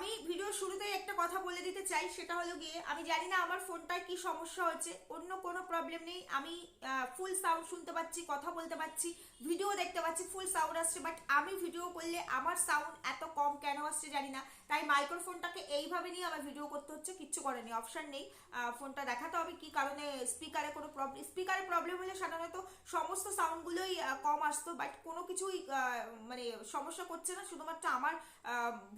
আমি ভিডিও শুরুতেই একটা কথা বলে দিতে চাই, সেটা হলো গিয়ে আমি জানি না আমার ফোনটায় কি সমস্যা হচ্ছে, অন্য কোনো প্রবলেম নেই, আমি ফুল সাউন্ড শুনতে পাচ্ছি, কথা বলতে পাচ্ছি ভিডিও দেখতে পাচ্ছি ফুল সাউন্ড আসছে বাট আমি ভিডিও করলে আমার সাউন্ড এত কম কেন আসছে জানি না, তাই মাইক্রোফোনটাকে এইভাবে নিয়ে আমার ভিডিও করতে হচ্ছে, কিচ্ছু করেনি অপশান নেই ফোনটা দেখাতে হবে, কি কারণে স্পিকারে কোনো প্রবলেম স্পিকারে প্রবলেম হলে সাধারণত সমস্ত সাউন্ডগুলোই কম আসতো বাট কোনো কিছুই মানে সমস্যা করছে না, শুধুমাত্র আমার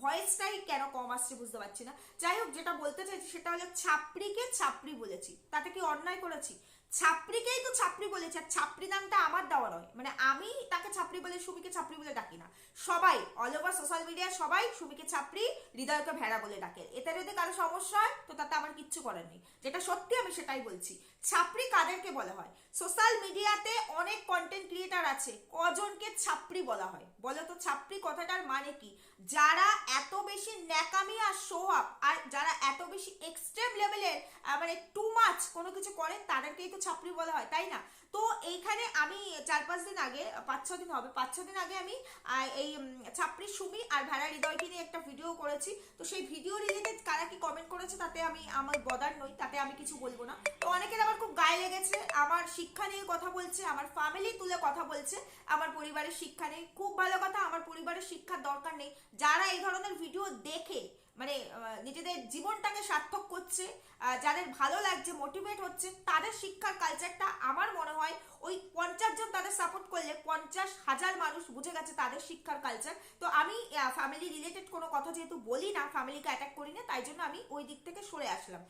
ভয়েসটাই কেন কম আসছে, বুঝতে পারছি না। যাই হোক, যেটা বলতে চাইছি সেটা হলো ছাপড়িকে ছাপড়ি বলেছি। তাতে কি অন্যায় করেছি? ছাপড়িকেই তো ছাপড়ি বলেছে, আর ছাপড়ি নামটা আমার দেওয়া নয়। মানে আমি তাকে ছাপড়ি বলে, সুমিকে ছাপড়ি বলে ডাকি না। সবাই অল ওভার সোশ্যাল মিডিয়া সবাই সুমিকে ছাপড়ি, হৃদয়কে ভেড়া বলে ডাকে। এতে যদি কারও সমস্যা হয়, তো তাতে আমার কিচ্ছু করার নেই। যেটা সত্যি আমি সেটাই বলছি। ছাপড়ি কাদেরকে বলা হয়? সোশ্যাল মিডিয়াতে অনেক কন্টেন্ট ক্রিয়েটার আছে, কজনকে ছাপড়ি বলা হয়? বলো তো ছাপড়ি কথাটার মানে কি? যারা এত বেশি ন্যাকামি আর শো আপ আর যারা এত বেশি এক্সট্রিম লেভেলের মানে টু মাছ কোনো কিছু করেন, তাদেরকেই তো ছাপড়ি বলা হয়, তাই না? তো এইখানে আমি চার পাঁচ দিন আগে, পাঁচ ছ দিন হবে, পাঁচ ছ দিন আগে আমি এই ছাপড়ি সুমি আর ভেড়া হৃদয়কে নিয়ে একটা ভিডিও করেছি। তো সেই ভিডিও রিলেটেড কারা কি কমেন্ট করেছে তাতে আমি, আমার বদার নই, তাতে আমি কিছু বলব না। তো অনেকের আমার খুব গায়ে লেগেছে, আমার শিক্ষা নিয়ে কথা বলছে, আমার ফ্যামিলি তুলে কথা বলছে, আমার পরিবারের শিক্ষা নেই। খুব ভালো কথা, আমার পরিবারের শিক্ষার দরকার নেই। যারা এই ধরনের ভিডিও দেখে মানে নিজেদের জীবনটাকে সার্থক করছে যাদের ভালো লাগছে মোটিভেট হচ্ছে, তাদের শিক্ষার কালচারটা আমার মনে হয় ওই পঞ্চাশ জন তাদের সাপোর্ট করলে পঞ্চাশ হাজার মানুষ বুঝে গেছে তাদের শিক্ষার কালচার তো আমি ফ্যামিলি রিলেটেড কোনো কথা যেহেতু বলি না ফ্যামিলিকে অ্যাটাক করি না, তাই জন্য আমি ওই দিক থেকে সরে আসলাম।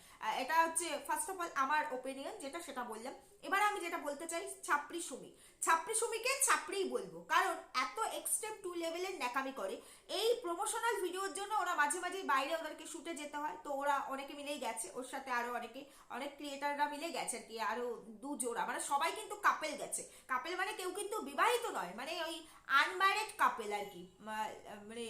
এটা হচ্ছে ফার্স্ট অফ অল আমার ওপিনিয়ন যেটা সেটা বললাম। এবার আমি যেটা বলতে চাই, ছাপড়ি সুমি। ছাপড়ি সুমিকে ছাপড়িই বলব, কারণ এত এক্সট্রিম টু লেভেলের ন্যাকামি করে। এই প্রমোশনাল ভিডিওর জন্য ওরা মাঝে মাঝে বাইরে ওদেরকে শুটে যেতে হয়। তো ওরা অনেকে মিলেই গেছে। ওর সাথে আরও অনেকে, অনেক ক্রিয়েটাররা মিলে গেছে আর কি। আরও দুজোড়া মানে সবাই কিন্তু কাপেল গেছে। কাপেল মানে কেউ কিন্তু বিবাহিত নয়। মানে ওই আনম্যারিড কাপেল আর কি। মানে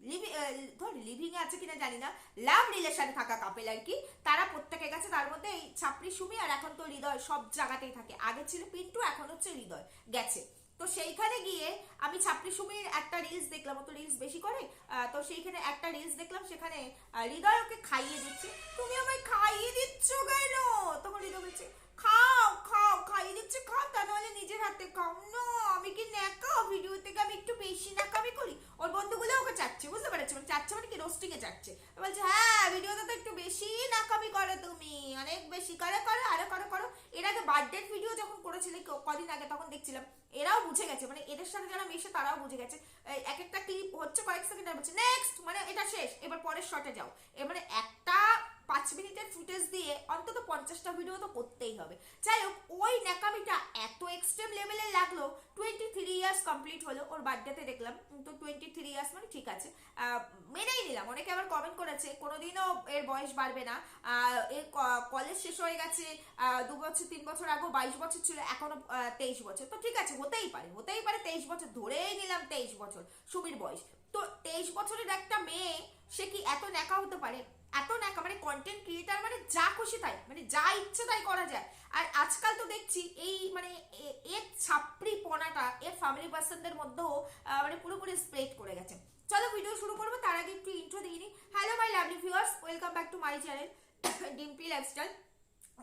লিভিং ধর লিভিং আছে কিনা জানি না। লাভ রিলেশনে থাকা কাপেল আর কি। তারা প্রত্যেকে গেছে। তার মধ্যে এই ছাপড়ি, সুমি আর এখন তো হৃদয় সব জায়গাতেই থাকে। আগে ছিল পিন্টু, এখন হচ্ছে হৃদয়। গেছে। তো সেইখানে গিয়ে আমি ছাপড়ি সুমির একটা রিলস দেখলাম তো রিলস বেশি করে তো সেইখানে একটা রিলস দেখলাম, সেখানে হৃদয় ওকে খাইয়ে দিচ্ছে। তুমি আমায় খাইয়ে দিচ্ছ কেন? তখন হৃদয় বলছে, খাও খাও, খাইয়ে দিচ্ছে, খাও, তা নাহলে নিজের হাতে খাও। না, আমি কি ন্যাকা? ভিডিও থেকে আমি একটু বেশি ন্যাকামি করি? ওর বন্ধুগুলো ওকে চাচ্ছে, বুঝতে পেরেছ? মানে চাচ্ছে মানে কি রোস্টিং এ চাচ্ছে। বলছে হ্যাঁ ভিডিওতে তো একটু বেশি নাকামি করো তুমি, অনেক বেশি। করে, করো, আরও করো। বার্থডে ভিডিও যখন করেছিলে কদিন আগে, তখন দেখছিলাম। এরাও বুঝে গেছে মানে এদের সাথে যারা মেশে, তারাও বুঝে গেছে। এক একটা ক্লিপ হচ্ছে কয়েক সেকেন্ড বলছে নেক্সট মানে এটা শেষ, এবার পরের শটে যাও। এ মানে একটা পাঁচ মিনিটের ফুটেজ দিয়ে অন্তত পঞ্চাশটা ভিডিও তো করতেই হবে। যাই হোক ওই ন্যাকামিটা এত এক্সট্রিম লেভেলের লাগল টোয়েন্টি থ্রি ইয়ার্স কমপ্লিট হলো, ওর বার্থডেতে দেখলাম তো টোয়েন্টি থ্রি ইয়ার্স মানে ঠিক আছে। মেনেই নিলাম, অনেকে আবার কমেন্ট করেছে, কোনোদিনও এর বয়স বাড়বে না এর কলেজ শেষ হয়ে গেছে দু বছর, তিন বছর আগে বাইশ বছর ছিল, এখনও তেইশ বছর। তো ঠিক আছে, হতেই পারে হতেই পারে তেইশ বছর ধরেই নিলাম তেইশ বছর সুমির বয়স। তো তেইশ বছরের একটা মেয়ে, সে কি এত ন্যাকা হতে পারে? এত ন্যাকা মানে কন্টেন্ট ক্রিয়েটার মানে যা খুশি তাই মানে যা ইচ্ছে তাই করা যায়। আর আজকাল তো দেখছি এই মানে এর ছাপড়ি পনাটা, এর ফ্যামিলি পার্সনদের মধ্যেও মানে পুরোপুরি স্প্রেড করে গেছে। চলো ভিডিও শুরু করব, তার আগে একটু ইন্ট্রো দিয়ে নিই। Hello my lovely viewers welcome back to my channel Dimpi lifestyle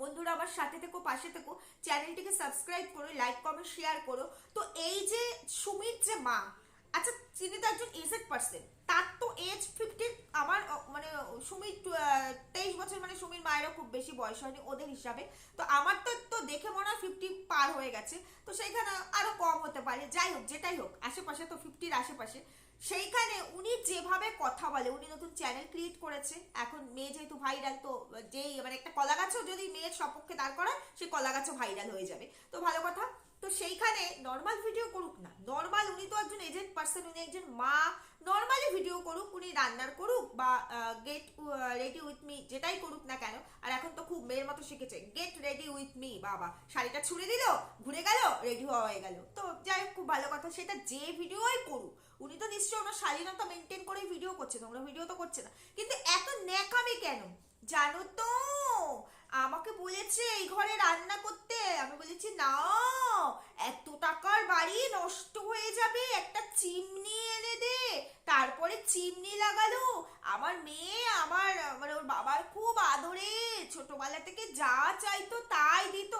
বন্ধুরা, আমার সাথে থেকো, পাশে থেকো চ্যানেলটিকে সাবস্ক্রাইব করো লাইক কমেন্ট শেয়ার করো। তো এই যে সুমির যে মা আচ্ছা তিনি তো একজন এজেড পার্সন এজ ফিফটি আমার মানে সুমির তেইশ বছর মানে সুমির মায়েরও খুব বেশি বয়স হয়নি ওদের হিসাবে। তো আমার তো তো দেখে মনে হয় ফিফটি পার হয়ে গেছে। তো সেইখানে আরও কম হতে পারে। যাই হোক, যেটাই হোক, আশেপাশে তো ফিফটির আশেপাশে। সেইখানে উনি যেভাবে কথা বলে, উনি নতুন চ্যানেল ক্রিয়েট করেছে। এখন মেয়ে যেহেতু ভাইরাল তো যেই মানে একটা কলা গাছও যদি মেয়ের সপক্ষে দাঁড় করায়, সেই কলা গাছও ভাইরাল হয়ে যাবে। তো ভালো কথা। তো সেইখানে নর্মাল ভিডিও করুক না নর্মাল উনি তো একজন এজেন্ট পার্সন উনি একজন মা নর্মালি ভিডিও করুক, উনি রান্নার করুক বা গেট রেডি উইথ মি যেটাই করুক না কেন, আর এখন তো খুব মেয়ের মতো শিখেছে গেট রেডি উইথ মি বাবা, শাড়িটা ছুড়ে দিল, ঘুরে গেল রেডি হওয়া হয়ে গেল। তো খুব ভালো কথা, সেটা যে ভিডিওই করুক, উনি তো নিশ্চয়ই ওনার শালীনতা মেনটেন করেই ভিডিও করছে তোমরা ভিডিও তো করছে না। কিন্তু এত ন্যাকামি কেন? জানো তো, আমাকে বলেছে এই ঘরে রান্না করতে, আমি বলেছি, না, এত টাকার বাড়ি নষ্ট হয়ে যাবে, একটা চিমনি এনে দে। তারপরে চিমনি লাগালো। আমার মেয়ে, আমার মানে ওর বাবার খুব আদরে, ছোটবেলা থেকে যা চাইতো তাই দিত।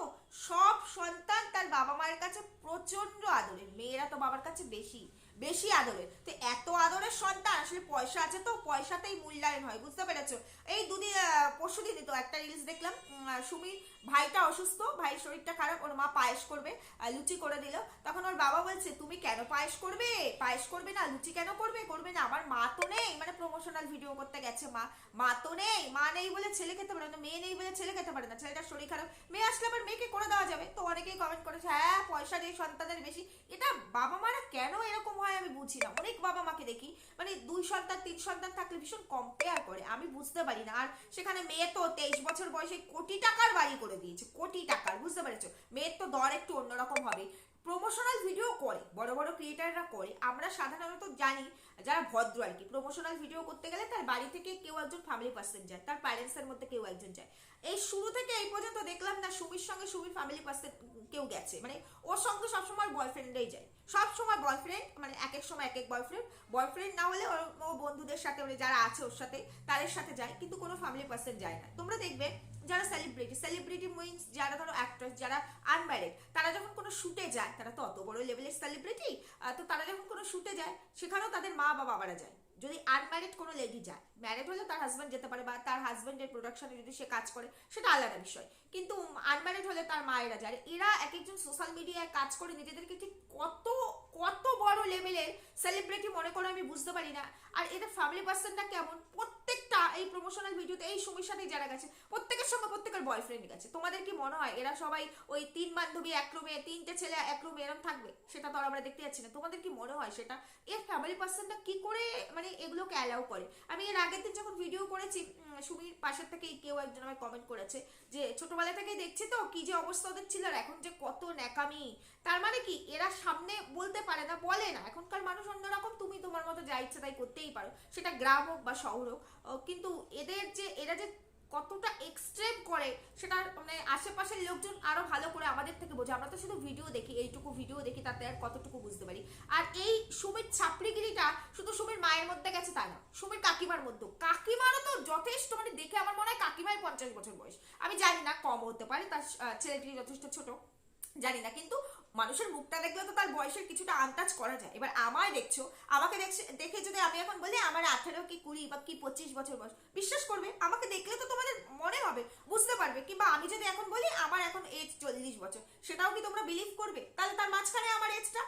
সব সন্তান তার বাবা মায়ের কাছে প্রচণ্ড আদরের, মেয়েরা তো বাবার কাছে বেশি বেশি আদরের। তো এত আদরের সন্তান, আসলে পয়সা আছে তো, পয়সাতেই মূল্যায়ন হয়, বুঝতে পেরেছ? এই দুদিন পরশু দিনই তো একটা রিলস দেখলাম সুমির ভাইটা অসুস্থ, ভাইয়ের শরীরটা খারাপ, ওর মা পায়েস করবে লুচি করে দিল। তখন ওর বাবা বলছে, তুমি কেন পায়েস করবে? পায়েস করবে না, লুচি কেন করবে? করবে না। আমার মা তো নেই মানে প্রমোশনাল ভিডিও করতে গেছে মা। মা তো নেই, মা নেই বলে ছেলে খেতে পারে না, মেয়ে নেই বলে ছেলে খেতে পারে না। ছেলেটার শরীর খারাপ, মেয়ে আসলে আবার মেয়েকে করে দেওয়া যাবে। তো অনেকেই কমেন্ট করেছে হ্যাঁ পয়সা যে সন্তানের বেশি। এটা বাবা মারা কেন এরকম হয় আমি বুঝি না। অনেক বাবা মাকে দেখি মানে দুই সন্তান, তিন সন্তান থাকলে ভীষণ কম্পেয়ার করে। আমি বুঝতে পারি না। আর সেখানে মেয়ে তো তেইশ বছর বয়সে কোটি টাকার বাড়ি করে দিয়েছে, কোটি টাকার, বুঝতে পেরেছ? মেয়ের তো দর একটু অন্যরকম হবে। প্রমোশনাল ভিডিও করে, বড় বড় ক্রিয়েটাররা করে, আমরা সাধারণত জানি যারা ভদ্র আর কি। প্রমোশনাল ভিডিও করতে গেলে তার বাড়ি থেকে কেউ একজন ফ্যামিলি পার্সন যায়, তার প্যারেন্টসের মধ্যে কেউ একজন যায়। এই শুরু থেকে এই পর্যন্ত দেখলাম না সুমির সঙ্গে সুমির ফ্যামিলি পার্সন কেউ গেছে মানে ওর সঙ্গে সবসময় বয়ফ্রেন্ডই যায়। সব সময় বয়ফ্রেন্ড মানে এক এক সময় এক এক বয়ফ্রেন্ড বয়ফ্রেন্ড না হলে ও বন্ধুদের সাথে মানে যারা আছে ওর সাথে, তাদের সাথে যায়, কিন্তু কোনো ফ্যামিলি পার্সন যায় না। তোমরা দেখবে যারা সেলিব্রিটি সেলিব্রিটি মিনস যারা ধরো অ্যাক্ট্রেস যারা আনম্যারিড তারা যখন কোনো শুটে যায়, তারা তো অত বড় লেভেলের সেলিব্রিটি তো তারা যখন কোনো শুটে যায়, সেখানেও তাদের মা বা বাবারা যায়। যদি আনম্যারিড কোনো লেডি যায় ম্যারিড হলে তার হাজব্যান্ড যেতে পারে বা তার হাজব্যান্ডের প্রোডাকশনে যদি সে কাজ করে, সেটা আলাদা বিষয়। কিন্তু আনম্যারিড হলে তার মায়েরা যায় এরা এক একজন সোশ্যাল মিডিয়ায় কাজ করে, নিজেদেরকে ঠিক কত কত বড় লেভেলের সেলিব্রিটি মনে করে আমি বুঝতে পারি না। আর এদের ফ্যামিলি পার্সনটা কেমন? প্রত্যেকটা এই প্রমোশনাল ভিডিওতে এই সময়ের সাথেই যারা গেছে, প্রত্যেকের সঙ্গে প্রত্যেকের বয়ফ্রেন্ড গেছে। তোমাদের কি মনে হয় এরা সবাই ওই তিন বান্ধবী, এক রুমে তিনটে ছেলে, এক রুমে এরম থাকবে? সেটা তো আমরা দেখতে যাচ্ছি না। তোমাদের কি মনে হয় সেটা? এর ফ্যামিলি পার্সনটা কি করে মানে এগুলোকে অ্যালাউ করে? আমি এর আগের দিন যখন ভিডিও করেছি সুমির পাশের থেকে কেউ একজন আমায় কমেন্ট করেছে যে, ছোটবেলা থেকেই দেখছি তো, কি যে অবস্থা ওদের ছিল আর এখন যে কত ন্যাকামি। তার মানে কি, এরা সামনে বলতে পারে না, বলে না। এখনকার মানুষ অন্যরকম, তুমি তোমার মতো যা ইচ্ছা তাই করতেই পারো। সেটা গ্রাম হোক বা শহর হোক কিন্তু এদের যে, এরা যে কতটা এক্সট্রেম করে, সেটা মানে আশেপাশের লোকজন আরও ভালো করে আমাদের থেকে বোঝে। আমরা তো শুধু ভিডিও দেখি, এইটুকু ভিডিও দেখি, তাতে আর কতটুকু বুঝতে পারি। আর এই সুমির ছাপড়িগিরিটা শুধু সুমির মায়ের মধ্যে গেছে তা না, সুমির কাকিমার মধ্যে কাকিমারও তো যথেষ্ট মানে দেখে আমার মনে হয় কাকিমায় পঞ্চাশ বছর বয়স। আমি জানি না কম হতে পারে, তার ছেলেটি যথেষ্ট ছোট, জানি না। কিন্তু মানুষের মুখটা দেখলে তো তার বয়সের কিছুটা আন্দাজ করা যায়। এবার আমায় দেখছ, আমাকে দেখে যদি আমি এখন বলি, আমার আঠারো কি কুড়ি বা কি পঁচিশ বছর বয়স, বিশ্বাস করবে, আমাকে দেখলে তো তোমাদের মনে হবে, বুঝতে পারবে। কিংবা আমি যদি এখন বলি, আমার এখন এজ চল্লিশ বছর, সেটাও কি তোমরা বিলিভ করবে? তাহলে তার মাঝখানে আমার এজটা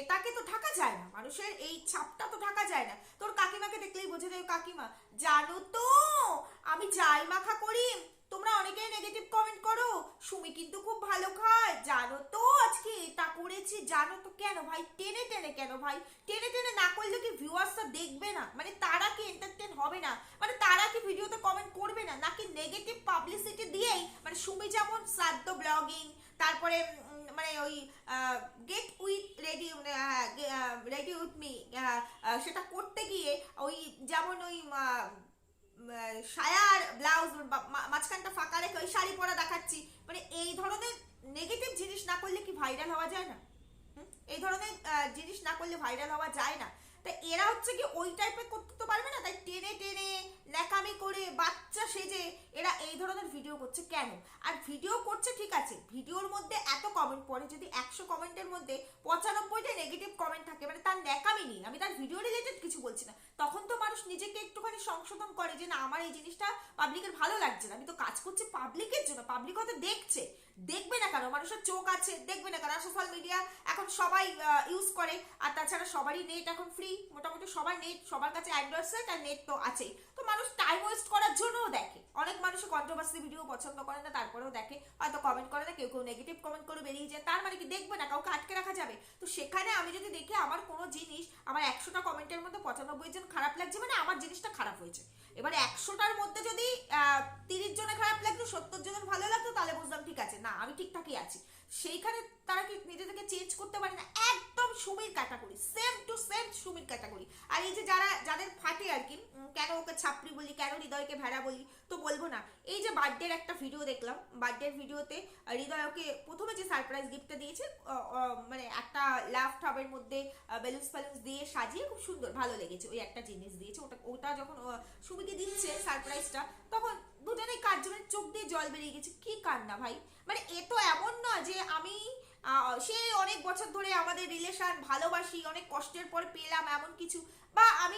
এটাকে তো ঢাকা যায় না। মানুষের এই ছাপটা তো ঢাকা যায় না। তোর কাকিমাকে দেখলেই বোঝা যায় কাকিমা, জানো তো, আমি যাই মাখা করি। তোমরা অনেকেই নেগেটিভ কমেন্ট করো। সুমি কিন্তু খুব ভালো খায়। জানো তো, আজকে এটা করেছি। জানো তো কেন ভাই? টেনে টেনে কেন ভাই? টেনে টেনে না করলে কি ভিউয়ার্সটা দেখবে না? মানে তারা কি এন্টারটেন হবে না? মানে তারা কি ভিডিওতে কমেন্ট করবে না? নাকি নেগেটিভ পাবলিসিটি দিয়েই মানে সুমি যেমন শ্রাদ্ধ ব্লগিং তারপরে মানে ওই get with ready ready with me সেটা করতে গিয়ে ওই যেমন ওই সায়ার ব্লাউজ মাঝখানটা ফাঁকা রেখে ওই শাড়ি পরা দেখাচ্ছি। মানে এই ধরনের নেগেটিভ জিনিস না করলে কি ভাইরাল হওয়া যায় না? এই ধরনের জিনিস না করলে ভাইরাল হওয়া যায় না। তা এরা হচ্ছে কি ওই টাইপের করতে তো পারবে না, তাই টেনে টেনে ন্যাকামি করে বাচ্চা সেজে এরা এই ধরনের ভিডিও করছে কেন? আর ভিডিও করছে ঠিক আছে ভিডিওর মধ্যে এত কমেন্ট পড়ে যদি একশো কমেন্টের মধ্যে পঁচানব্বইটা নেগেটিভ কমেন্ট থাকে মানে তার ন্যাকামি নেই, আমি তার ভিডিও রিলেটেড কিছু বলছি না। তখন তো মানুষ নিজেকে একটুখানি সংশোধন করে যে না, আমার এই জিনিসটা পাবলিকের ভালো লাগছে না, আমি তো কাজ করছি পাবলিকের জন্য পাবলিক হয়তো দেখছে দেখবে না কেন? মানুষের চোখ আছে, দেখবে না কেন? সোশ্যাল মিডিয়া এখন সবাই ইউজ করে, আর তাছাড়া সবারই নেট এখন ফ্রি মোটামুটি সবার নেট সবার কাছে অ্যান্ড্রয়েড সেট আর নেট তো আছেই। তো মানুষ টাইম ওয়েস্ট করার জন্যও দেখে। অনেক মানুষ কন্ট্রোভার্সি ভিডিও পছন্দ করে না, তারপরেও দেখে। হয়তো কমেন্ট করে না, কেউ কেউ নেগেটিভ কমেন্ট করে বেরিয়ে যায়। তার মানে কি? দেখবে না, কাউকে আটকে রাখা যাবে। তো সেখানে আমি যদি দেখি আমার কোনো জিনিস, আমার একশোটা কমেন্টের মধ্যে পঁচানব্বই জন খারাপ লাগছে মানে আমার জিনিসটা খারাপ হয়েছে। এবার একশোটার মধ্যে যদি তিরিশ জনে খারাপ লাগতো সত্তর জনের ভালো লাগতো তাহলে বুঝলাম ঠিক আছে। না, আমি ঠিকঠাকই আছি। সেইখানে তারা কি নিজেদেরকে চেঞ্জ করতে পারে না? একদম সুমির ক্যাটাগরি সেম টু সেম সুমির ক্যাটাগরি আর এই যে যারা, যাদের ফাটে আর কি কেন ওকে ছাপড়ি বলি, কেন হৃদয়কে ভেড়া বলি, তো বলব না। এই যে বার্থডের একটা ভিডিও দেখলাম। বার্থডের ভিডিওতে হৃদয় ওকে প্রথমে যে সারপ্রাইজ গিফটটা দিয়েছে মানে একটা লাভ টাবের মধ্যে বেলুন্স ফেলুন্স দিয়ে সাজিয়ে খুব সুন্দর, ভালো লেগেছে। ওই একটা জিনিস দিয়েছে। ওটা ওটা যখন সুমিকে দিচ্ছে সারপ্রাইজটা তখন দুজনেই কার্জনের চোখ দিয়ে জল বেরিয়ে গেছে। কি কান্না ভাই? মানে এ তো এমন না যে আমি সে অনেক বছর ধরে আমাদের রিলেশন ভালোবাসি, অনেক কষ্টের পর পেলাম এমন কিছু, বা আমি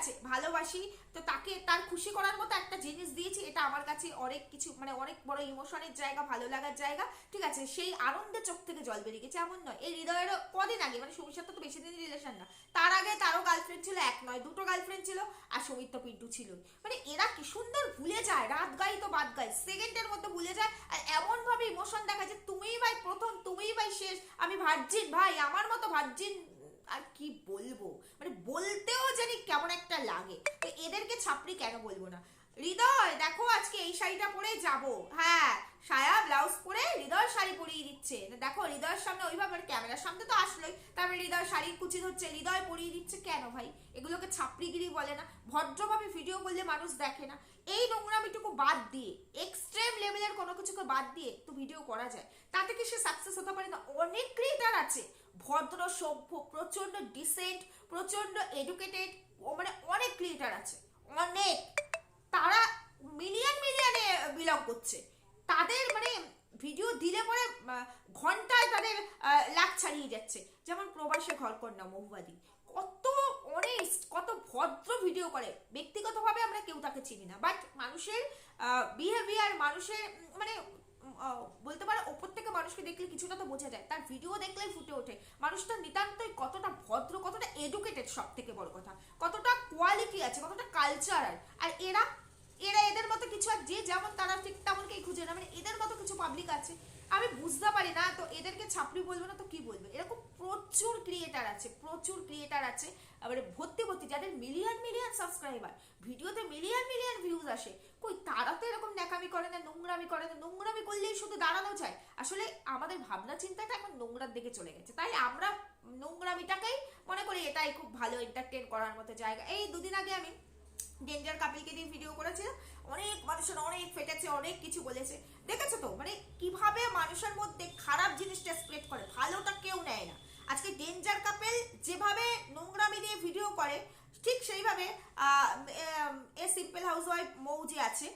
আছে, ভালোবাসি। তো তাকে, তার খুশি করার মতো একটা জিনিস দিয়েছি, এটা আমার কাছে অনেক কিছু মানে অনেক বড় ইমোশনের জায়গা, ভালো লাগার জায়গা। ঠিক আছে, সেই আনন্দের চোখ থেকে জল বেরিয়ে গেছে, এমন নয়। এই হৃদয়েরও কদিন আগে মানে সুমির সাথে তো বেশি দিন রিলেশন না, তার আগে তারও গার্লফ্রেন্ড ছিল, এক নয়, দুটো গার্লফ্রেন্ড ছিল, আর সমিত তো পিন্টু ছিল মানে এরা কি সুন্দর ভুলে যায়, রাত গাই তো বাদ গাই সেকেন্ডের মধ্যে ভুলে যায়, আর এমন ভাবে ইমোশন দেখা যে তুমিই ভাই প্রথম, তুমিই ভাই শেষ। আমি ভার্জিন ভাই, আমার মতো ভার্জিন আর কি বলব? মানে বলতেও কেমন একটা লাগে। তো এদেরকে ছাপড়ি কেন বলব না? হৃদয়, দেখো আজকে এই শাড়িটা পরে যাব। হ্যাঁ সায়া ব্লাউজ পরে হৃদয় শাড়ি পরিয়ে দিচ্ছে। দেখো হৃদয়ের সামনে ওইভাবে ক্যামেরার সামনে তো আসলোই। তারপরে হৃদয় শাড়ির কুচি ধরছে হৃদয় পরিয়ে দিচ্ছে কেন ভাই? এগুলোকে ছাপড়িগিরি বলে না। ভদ্রভাবে ভিডিও করলে মানুষ দেখে না। এই নোংরামিটুকু বাদ দিয়ে এক্সট্রিম লেভেলের কোনো কিছুকে বাদ দিয়ে তো ভিডিও করা যায়। তাতে কি সে সাকসেস হতে পারে না? অনেক ক্রিয়েটার আছে। ভদ্র, সভ্য প্রচণ্ড ডিসেন্ট প্রচণ্ড এডুকেটেড মানে অনেক ক্রিয়েটার আছে, অনেক। তারা মিলিয়ন মিলিয়নে বিলং করছে। তাদের মানে ভিডিও দিলে পরে ঘন্টায় তাদের লাখ ছাড়িয়ে যাচ্ছে। যেমন প্রবাসে ঘরকন্যা মহুবাদী কত অনেস্ট কত ভদ্র ভিডিও করে। ব্যক্তিগতভাবে আমরা কেউ তাকে চিনি না। বাট মানুষের বিহেভিয়ার মানুষের মানে বলতে পারে ওপর থেকে মানুষকে দেখলে কিছুটা তো বোঝা যায়। তার ভিডিও দেখলেই ফুটে ওঠে। মানুষটা নিতান্তই কতটা ভদ্র, কতটা এডুকেটেড সব থেকে বড় কথা। কতটা কোয়ালিটি আছে, কতটা কালচারাল আর এরা এরা এদের মতো কিছু আর যে যেমন তারা ঠিক তেমনকেই খুঁজে না মানে এদের মতো কিছু পাবলিক আছে। আমি বুঝতে পারি না, তো এদেরকে ছাপড়ি বলব না, তো কি বলব? এরকম প্রচুর ক্রিয়েটার আছে, প্রচুর ক্রিয়েটার আছে মানে ভর্তি ভর্তি, যাদের মিলিয়ন মিলিয়ন সাবস্ক্রাইবার ভিডিওতে মিলিয়ন মিলিয়ন ভিউজ আসে, কই তারা তো এরকম ন্যাকামি করে না, নোংরামি করে না, নোংরামি করলেই শুধু দাঁড়ানো যায়। আসলে আমাদের ভাবনা চিন্তাটা এখন নোংরার দিকে চলে গেছে, তাই আমরা নোংরামিটাকেই মনে করি এটাই খুব ভালো এন্টারটেন করার মতো জায়গা। এই দুদিন আগে আমি ডেঞ্জার কাপিলকে দিয়ে ভিডিও করেছিলাম অনেক মানুষের অনেক ফেটেছে, অনেক কিছু বলেছে। দেখেছ তো? মানে কীভাবে মানুষের মধ্যে খারাপ জিনিসটা স্প্রেড করে, ভালোটা কেউ নেয় না। আজকে ডেঞ্জার কাপেল যেভাবে নোংরামি দিয়ে ভিডিও করে, ঠিক সেইভাবে a simple housewife Mou যে আছে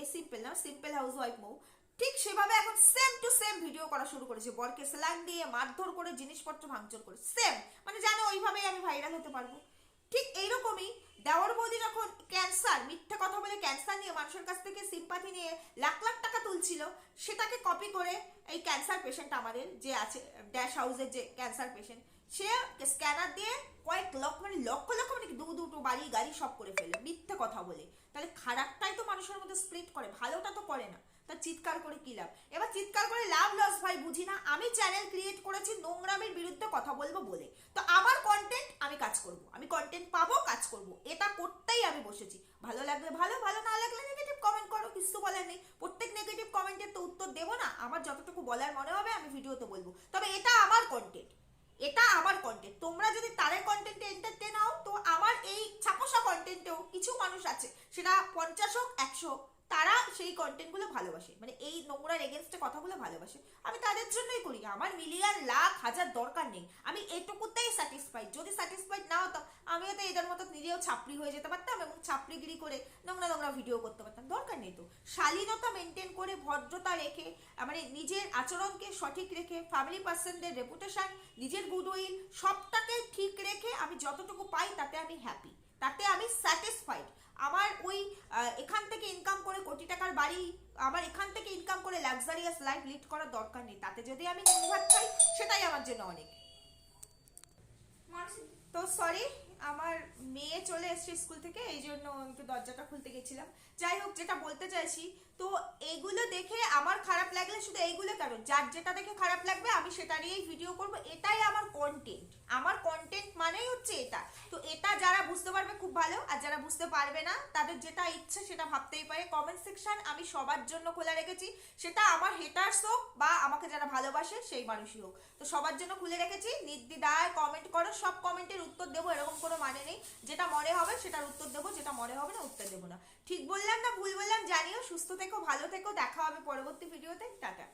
এ সিম্পল না সিম্পল হাউস ওয়াইফ মৌ, ঠিক সেভাবে এখন সেম টু সেম ভিডিও করা শুরু করেছে। বরকে স্ল্যাং দিয়ে মারধর করে জিনিসপত্র ভাঙচুর করে। সেম মানে জানো, ওইভাবেই আমি ভাইরাল হতে পারব। ঠিক এইরকমই দেওয়ার বৌদি যখন ক্যান্সার মিথ্যে কথা বলে ক্যান্সার নিয়ে মানুষের কাছ থেকে সিম্পাথি নিয়ে লাখ লাখ টাকা তুলছিল, সেটাকে কপি করে এই ক্যান্সার পেশেন্ট আমাদের যে আছে ড্যাশ হাউসের যে ক্যান্সার পেশেন্ট সে স্ক্যানার দিয়ে কয়েক লক্ষ মানে লক্ষ লক্ষ মানে দু, দুটো বাড়ি, গাড়ি সব করে ফেলে মিথ্যে কথা বলে। তাহলে খারাপটাই তো মানুষের মধ্যে স্প্লিট করে, ভালোটা তো করে না। তা চিৎকার করে কি লাভ? এবার চিৎকার করে লাভ লস ভাই, বুঝি না? আমি চ্যানেল ক্রিয়েট করেছি, নোংরামের বিরুদ্ধে কথা বলব বলে। তো আমার কন্টেন্ট আমি কাজ করব। আমি কন্টেন্ট পাবো, কাজ করব। এটা করতেই আমি বসেছি। ভালো লাগলে ভালো ভালো না লাগলে নেগেটিভ কমেন্ট করো, কিছু বলার নেই। প্রত্যেক নেগেটিভ কমেন্টের তো উত্তর দেবো না। আমার যতটুকু বলার মনে হবে আমি ভিডিওতে বলব। তবে এটা আমার কন্টেন্ট এটা আমার কন্টেন্ট তোমরা যদি তাদের কন্টেন্টে এন্টারটেন হও, তো আমার এই ছাপোসা কন্টেন্টেও কিছু মানুষ আছে। সেটা পঞ্চাশ হোক, একশো হোক তারা সেই কন্টেন্টগুলো ভালোবাসে। মানে এই নোংরার এগেনস্টে কথাগুলো ভালোবাসে। আমি তাদের জন্যই করি। আমার মিলিয়ন লাখ, হাজার দরকার নেই। আমি এটুকুতেই স্যাটিসফাইড যদি স্যাটিসফাইড না হতাম, আমিও তো এদের মতো নিজেও ছাপড়ি হয়ে যেতে পারতাম এবং ছাপড়িগিরি করে নোংরা নোংরা ভিডিও করতে পারতাম। দরকার নেই তো। শালীনতা মেনটেন করে ভদ্রতা রেখে মানে নিজের আচরণকে সঠিক রেখে ফ্যামিলি পার্সনদের রেপুটেশন নিজের গুডউইল সবটাকে ঠিক রেখে আমি যতটুকু পাই তাতে আমি হ্যাপি তাতে আমি স্যাটিসফাইড আমার ওই এখান থেকে ইনকাম করে কোটি টাকার বাড়ি আমার এখান থেকে ইনকাম করে লাক্সারিয়াস লাইফ লিড করার দরকার নেই। তাতে যদি আমি নুন ভাত খাই সেটাই আমার জন্য অনেক। তো সরি আমার মেয়ে চলে এসছে স্কুল থেকে এই জন্য একটু দরজাটা খুলতে গেছিলাম। যাই হোক যেটা বলতে চাইছি তো এগুলো দেখে আমার খারাপ লাগলে শুধু এইগুলো কেন? যার যেটা দেখে খারাপ লাগবে আমি সেটা নিয়েই ভিডিও করব। এটা তো এটা যারা বুঝতে পারবে খুব ভালো ভালো, আর যারা বুঝতে পারবে না, তাদের যেটা ইচ্ছে সেটা ভাবতেই পারে। কমেন্ট সেকশন আমি সবার জন্য খোলা রেখেছি। সেটা আমার হেটার্স হোক বা আমাকে যারা ভালোবাসে, সেই মানুষই হোক। তো সবার জন্য খুলে রেখেছি। নির্দিদায় কমেন্ট করো, সব কমেন্টের উত্তর দেবো, এরকম কোনো মানে নেই। যেটা মনে হবে সেটার উত্তর দেবো, যেটা মনে হবে না, উত্তর দেবো না। ঠিক বললাম না ভুল বললাম, জানিও, সুস্থ থেকো, ভালো থেকো, দেখা হবে পরবর্তী ভিডিওতে টাটা।